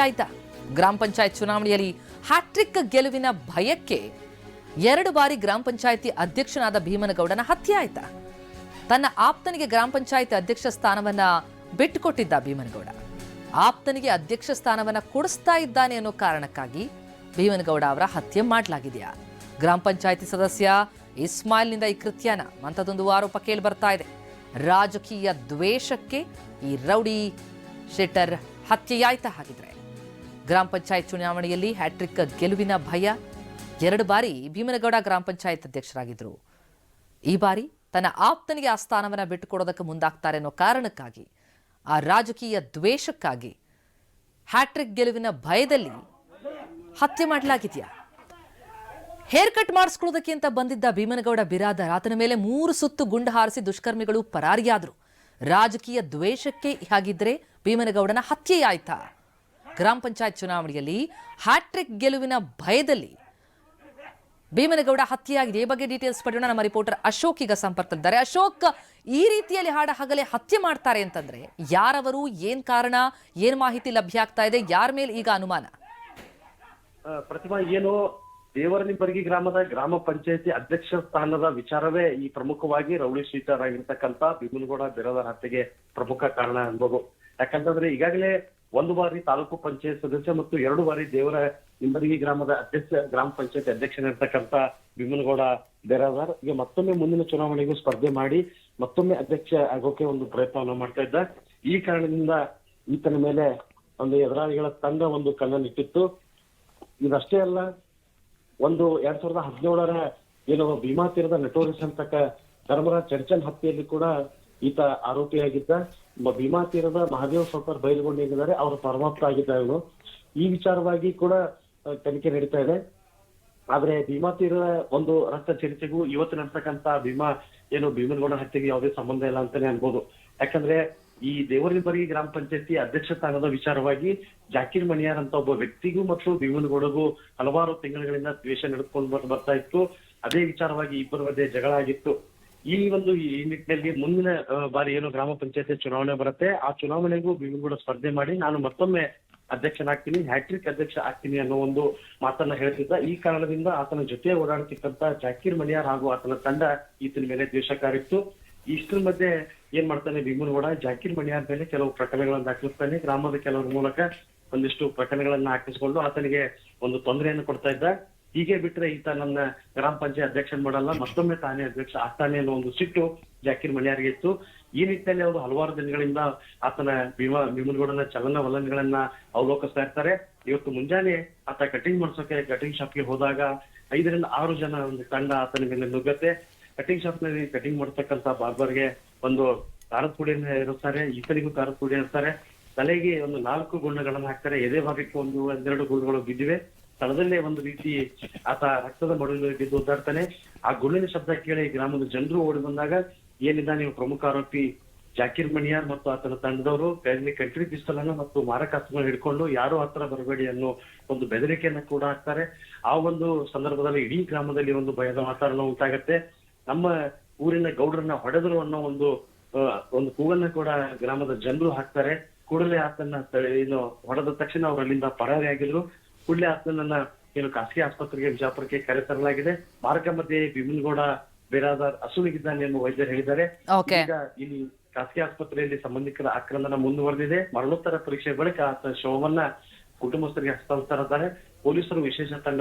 ಆಯ್ತಾ ಗ್ರಾಮ ಪಂಚಾಯತ್ ಚುನಾವಣೆಯಲ್ಲಿ ಹ್ಯಾಟ್ರಿಕ್ ಗೆಲುವಿನ ಭಯಕ್ಕೆ ಎರಡು ಬಾರಿ ಗ್ರಾಮ ಪಂಚಾಯತಿ ಅಧ್ಯಕ್ಷನಾದ ಭೀಮನಗೌಡನ ಹತ್ಯೆ ಆಯ್ತ. ತನ್ನ ಆಪ್ತನಿಗೆ ಗ್ರಾಮ ಪಂಚಾಯತ್ ಅಧ್ಯಕ್ಷ ಸ್ಥಾನವನ್ನ ಬಿಟ್ಟುಕೊಟ್ಟಿದ್ದ ಭೀಮನಗೌಡ. ಆಪ್ತನಿಗೆ ಅಧ್ಯಕ್ಷ ಸ್ಥಾನವನ್ನ ಕೊಡಿಸ್ತಾ ಇದ್ದಾನೆ ಅನ್ನೋ ಕಾರಣಕ್ಕಾಗಿ ಭೀಮನಗೌಡ ಅವರ ಹತ್ಯೆ ಮಾಡಲಾಗಿದೆಯಾ? ಗ್ರಾಮ ಪಂಚಾಯತಿ ಸದಸ್ಯ ಇಸ್ಮಾಯಿಲ್ನಿಂದ ಈ ಕೃತ್ಯನ ಅಂಥದ್ದೊಂದು ಆರೋಪ ಕೇಳಿ ಬರ್ತಾ ಇದೆ. ರಾಜಕೀಯ ದ್ವೇಷಕ್ಕೆ ಈ ರೌಡಿ ಶೆಟ್ಟರ್ ಹತ್ಯೆಯಾಯ್ತಾ ಹಾಗಿದ್ರೆ. ಗ್ರಾಮ ಪಂಚಾಯತ್ ಚುನಾವಣೆಯಲ್ಲಿ ಹ್ಯಾಟ್ರಿಕ್ ಗೆಲುವಿನ ಭಯ. ಎರಡು ಬಾರಿ ಭೀಮನಗೌಡ ಗ್ರಾಮ ಪಂಚಾಯತ್ ಅಧ್ಯಕ್ಷರಾಗಿದ್ದರು ಈ ಬಾರಿ ತನ್ನ ಆಪ್ತನಿಗೆ ಆ ಸ್ಥಾನವನ್ನು ಬಿಟ್ಟುಕೊಡೋದಕ್ಕೆ ಮುಂದಾಗ್ತಾರೆ ಅನ್ನೋ ಕಾರಣಕ್ಕಾಗಿ, ಆ ರಾಜಕೀಯ ದ್ವೇಷಕ್ಕಾಗಿ ಹ್ಯಾಟ್ರಿಕ್ ಗೆಲುವಿನ ಭಯದಲ್ಲಿ ಹತ್ಯೆ ಮಾಡಲಾಗಿದೆಯಾ? ಹೇರ್ ಕಟ್ ಮಾಡಿಸ್ಕೊಳ್ಳೋದಕ್ಕೆ ಅಂತ ಬಂದಿದ್ದ ಭೀಮನಗೌಡ ಬಿರಾದರ್, ಆತನ ಮೇಲೆ ಮೂರು ಸುತ್ತು ಗುಂಡು ಹಾರಿಸಿ ದುಷ್ಕರ್ಮಿಗಳು ಪರಾರಿಯಾದರು. ರಾಜಕೀಯ ದ್ವೇಷಕ್ಕೆ ಹಾಗಿದ್ರೆ ಭೀಮನಗೌಡನ ಹತ್ಯೆಯಾಯ್ತಾ? ಗ್ರಾಮ ಪಂಚಾಯತ್ ಚುನಾವಣೆಯಲ್ಲಿ ಹ್ಯಾಟ್ರಿಕ್ ಗೆಲುವಿನ ಭಯದಲ್ಲಿ ಭೀಮನಗೌಡ ಹತ್ಯೆಯಾಗಿದೆ. ಈ ಬಗ್ಗೆ ಡೀಟೇಲ್ಸ್ ಪಡೆಯೋಣ. ನಮ್ಮ ರಿಪೋರ್ಟರ್ ಅಶೋಕ್ ಈಗ ಸಂಪರ್ಕದಲ್ಲಿದ್ದಾರೆ. ಅಶೋಕ್, ಈ ರೀತಿಯಲ್ಲಿ ಹಾಡ ಹಗಲೇ ಹತ್ಯೆ ಮಾಡ್ತಾರೆ ಅಂತಂದ್ರೆ ಯಾರವರು, ಏನ್ ಕಾರಣ, ಏನ್ ಮಾಹಿತಿ ಲಭ್ಯ ಆಗ್ತಾ ಇದೆ, ಯಾರ ಮೇಲೆ ಈಗ ಅನುಮಾನ? ಪ್ರತಿಮಾ, ಏನು ದೇವರನಿಂಬರ್ಗಿ ಗ್ರಾಮದ ಗ್ರಾಮ ಪಂಚಾಯತಿ ಅಧ್ಯಕ್ಷ ಸ್ಥಾನದ ವಿಚಾರವೇ ಈ ಪ್ರಮುಖವಾಗಿ ರೌಡಿ ಶೀಟರ್ ಆಗಿರ್ತಕ್ಕಂಥ ಭೀಮನಗೌಡ ಬಿರಾದರ್ ಹತ್ಯೆಗೆ ಪ್ರಮುಖ ಕಾರಣ ಅನ್ಬೋದು ಯಾಕಂತಂದ್ರೆ ಈಗಾಗಲೇ ಒಂದು ಬಾರಿ ತಾಲೂಕು ಪಂಚಾಯತ್ ಸದಸ್ಯ ಮತ್ತು ಎರಡು ಬಾರಿ ದೇವರ ಇಂಬರಿಗಿ ಗ್ರಾಮದ ಅಧ್ಯಕ್ಷ, ಗ್ರಾಮ ಪಂಚಾಯತ್ ಅಧ್ಯಕ್ಷನಿರ್ತಕ್ಕಂತ ಭೀಮನಗೌಡ ಬೇರಾದಾರ್ ಈಗ ಮತ್ತೊಮ್ಮೆ ಮುಂದಿನ ಚುನಾವಣೆಗೂ ಸ್ಪರ್ಧೆ ಮಾಡಿ ಮತ್ತೊಮ್ಮೆ ಅಧ್ಯಕ್ಷ ಆಗೋಕೆ ಒಂದು ಪ್ರಯತ್ನವನ್ನು ಮಾಡ್ತಾ ಇದ್ದ. ಈ ಕಾರಣದಿಂದ ಈತನ ಮೇಲೆ ಒಂದು ಎದುರಾಳಿಗಳ ತಂಡ ಒಂದು ಕಣ್ಣನ್ನಿಟ್ಟಿತ್ತು ಇದಷ್ಟೇ ಅಲ್ಲ, ಒಂದು ಎರಡ್ ಸಾವಿರದ ಹದಿನೇಳರ ಏನೋ ಭೀಮಾ ತೀರದ ನಟೋರಿಸ್ ಅಂತಕ್ಕ ಧರ್ಮರಾಜ್ ಚರ್ಚನ್ ಹತ್ಯೆಯಲ್ಲಿ ಕೂಡ ಈತ ಆರೋಪಿಯಾಗಿದ್ದ ಭೀಮಾ ತೀರದ ಮಹಾದೇವ್ ಸೌಕರ್ ಬಯಲುಗೊಂಡು ಏನಿದ್ದಾರೆ ಅವರ ಪರಮಾಪ್ತ ಆಗಿದ್ದ ಈ ವಿಚಾರವಾಗಿ ಕೂಡ ತನಿಖೆ ನಡೀತಾ ಇದೆ. ಆದ್ರೆ ಭೀಮಾ ತೀರದ ಒಂದು ರಕ್ತ ಚರಿತೆಗೂ ಇವತ್ತು ನಡ್ತಕ್ಕಂತ ಭೀಮಾ ಏನು ಭೀಮನಗೌಡ ಹತ್ಯೆಗೆ ಯಾವುದೇ ಸಂಬಂಧ ಇಲ್ಲ ಅಂತಾನೆ ಅನ್ಬೋದು. ಯಾಕಂದ್ರೆ ಈ ದೇವರಿಬರಿ ಗ್ರಾಮ ಪಂಚಾಯತಿ ಅಧ್ಯಕ್ಷ ಸ್ಥಾನದ ವಿಚಾರವಾಗಿ ಜಾಕಿರ್ ಮಣಿಯಾರ್ ಅಂತ ಒಬ್ಬ ವ್ಯಕ್ತಿಗೂ ಮತ್ತು ಭೀಮನಗೌಡಗೂ ಹಲವಾರು ತಿಂಗಳುಗಳಿಂದ ದ್ವೇಷ ನಡೆದುಕೊಂಡು ಬರ್- ಬರ್ತಾ ಇತ್ತು. ಅದೇ ವಿಚಾರವಾಗಿ ಇಬ್ಬರ ಮಧ್ಯೆ ಜಗಳ ಆಗಿತ್ತು. ಈ ಒಂದು ಈ ನಿಟ್ಟಿನಲ್ಲಿ ಮುಂದಿನ ಬಾರಿ ಏನು ಗ್ರಾಮ ಪಂಚಾಯತಿ ಚುನಾವಣೆ ಬರುತ್ತೆ, ಆ ಚುನಾವಣೆಗೂ ಕೂಡ ಸ್ಪರ್ಧೆ ಮಾಡಿ, ನಾನು ಮತ್ತೊಮ್ಮೆ ಅಧ್ಯಕ್ಷನಾಗ್ತೀನಿ, ಹ್ಯಾಟ್ರಿಕ್ ಅಧ್ಯಕ್ಷ ಆಗ್ತೀನಿ ಅನ್ನೋ ಒಂದು ಮಾತನ್ನ ಹೇಳ್ತಿದ್ದ ಈ ಕಾರಣದಿಂದ ಆತನ ಜೊತೆ ಓಡಾಡ್ತಿಕ್ಕಂತ ಜಾಕಿರ್ ಮಣಿಯಾರ್ ಹಾಗೂ ಆತನ ತಂಡ ಈತನ ಮೇಲೆ ದ್ವೇಷ ಕಾರಿತ್ತು. ಇಷ್ಟರ ಮಧ್ಯೆ ಏನ್ ಮಾಡ್ತಾನೆ ಭೀಮನಗೌಡ ಜಾಕೀರ್ ಮಣಿಯಾರ್ ಮೇಲೆ ಕೆಲವು ಪ್ರಕರಣಗಳನ್ನ ದಾಖಲಿಸ್ತಾನೆ. ಗ್ರಾಮದ ಕೆಲವರ ಮೂಲಕ ಒಂದಿಷ್ಟು ಪ್ರಕರಣಗಳನ್ನ ಹಾಕಿಸಿಕೊಂಡು ಆತನಿಗೆ ಒಂದು ತೊಂದರೆಯನ್ನು ಕೊಡ್ತಾ ಇದ್ದ. ಹೀಗೆ ಬಿಟ್ರೆ ಈತ ನನ್ನ ಗ್ರಾಮ ಪಂಚಾಯತ್ ಅಧ್ಯಕ್ಷ ಮಾಡಲ್ಲ, ಮತ್ತೊಮ್ಮೆ ತಾನೇ ಅಧ್ಯಕ್ಷ ಆಗ್ತಾನೆ ಅನ್ನೋ ಒಂದು ಸಿಟ್ಟು ಜಾಕಿರ್ ಮಣಿಯಾರ್ಗೆ ಇತ್ತು. ಈ ನಿಟ್ಟಿನಲ್ಲಿ ಅವರು ಹಲವಾರು ದಿನಗಳಿಂದ ಆತನ ಭೀಮಾ, ಭೀಮನಗೌಡನ ಚಲನ ವಲನಗಳನ್ನ ಅವಲೋಕಿಸ್ತಾ ಇರ್ತಾರೆ. ಇವತ್ತು ಮುಂಜಾನೆ ಆತ ಕಟಿಂಗ್ ಮಾಡ್ಸೋಕೆ, ಕಟಿಂಗ್ ಶಾಪ್ಗೆ ಹೋದಾಗ ಐದರಿಂದ ಆರು ಜನ ಒಂದು ತಂಡ ಆತನ ಮೇಲೆ ನುಗ್ಗತ್ತೆ. ಕಟಿಂಗ್ ಶಾಪ್ನಲ್ಲಿ ಕಟಿಂಗ್ ಮಾಡ್ತಕ್ಕಂತ ಬಾರ್ಬರ್ಗೆ ಒಂದು ಖಾರದ ಪುಡಿಯನ್ನ ಇರುತ್ತಾರೆ, ಈತನಿಗೂ ಖಾರದ ಪುಡಿ ಇರ್ತಾರೆ ತಲೆಗೆ ಒಂದು ನಾಲ್ಕು ಗುಂಡಗಳನ್ನ ಹಾಕ್ತಾರೆ. ಎದೆ ಭಾಗಕ್ಕೆ ಒಂದು ಒಂದೆರಡು ಗುಂಡುಗಳು ಬಿದ್ದಿವೆ. ಸ್ಥಳದಲ್ಲೇ ಒಂದು ರೀತಿ ಆತ ರಕ್ತದ ಮಡುವಿನಲ್ಲಿ ಬಿದ್ದು ಒದ್ದಾಡ್ತಾನೆ ಆ ಗುಳ್ಳಿನ ಶಬ್ದ ಕೇಳಿ ಗ್ರಾಮದ ಜನರು ಓಡಿ ಬಂದಾಗ ಏನಿದ್ದ ನೀವು ಪ್ರಮುಖ ಆರೋಪಿ ಜಾಕಿರ್ ಮಣಿಯಾರ್ ಮತ್ತು ಆತನ ತಂಡದವರು ಕೈಯಲ್ಲಿ ಕಂಟ್ರಿ ಪಿಸ್ತಲ್ ಅನ್ನು ಮತ್ತು ಮಾರಕಾಸ್ತ್ರಗಳನ್ನು ಹಿಡ್ಕೊಂಡು ಯಾರು ಹತ್ರ ಬರಬೇಡಿ ಅನ್ನೋ ಒಂದು ಬೆದರಿಕೆಯನ್ನ ಕೂಡ ಹಾಕ್ತಾರೆ. ಆ ಒಂದು ಸಂದರ್ಭದಲ್ಲಿ ಇಡೀ ಗ್ರಾಮದಲ್ಲಿ ಒಂದು ಭಯದ ವಾತಾವರಣ ಉಂಟಾಗತ್ತೆ. ನಮ್ಮ ಊರಿನ ಗೌಡರನ್ನ ಹೊಡೆದರು ಅನ್ನೋ ಒಂದು ಒಂದು ಕೂಗನ್ನ ಕೂಡ ಗ್ರಾಮದ ಜನರು ಹಾಕ್ತಾರೆ. ಕೂಡಲೇ ಆತನ ಏನು ಹೊಡೆದ ತಕ್ಷಣ ಅವ್ರು ಅಲ್ಲಿಂದ ಪರಾರಿಯಾಗಿದ್ರು ಕೂಡಲೇ ಆತನನ್ನ ಏನು ಖಾಸಗಿ ಆಸ್ಪತ್ರೆಗೆ ವಿಜಾಪುರಕ್ಕೆ ಕರೆತರಲಾಗಿದೆ. ಮಾರ್ಗ ಮಧ್ಯೆ ಭೀಮನಗೌಡ ಬೇರಾದಾರ್ ಅಸುನಿಗಿದ್ದಾನೆ ಎಂಬ ವೈದ್ಯರು ಹೇಳಿದ್ದಾರೆ. ಈಗ ಇಲ್ಲಿ ಖಾಸಗಿ ಆಸ್ಪತ್ರೆಯಲ್ಲಿ ಸಂಬಂಧಿಕರ ಆಕ್ರಮಣ ಮುಂದುವರೆದಿದೆ. ಮರಣೋತ್ತರ ಪರೀಕ್ಷೆ ಬಳಿಕ ಆತ ಶವವನ್ನ ಕುಟುಂಬಸ್ಥರಿಗೆ ಹಸ್ತಾಂತರಿದ್ದಾರೆ ಪೊಲೀಸರು ವಿಶೇಷ ತಂಡ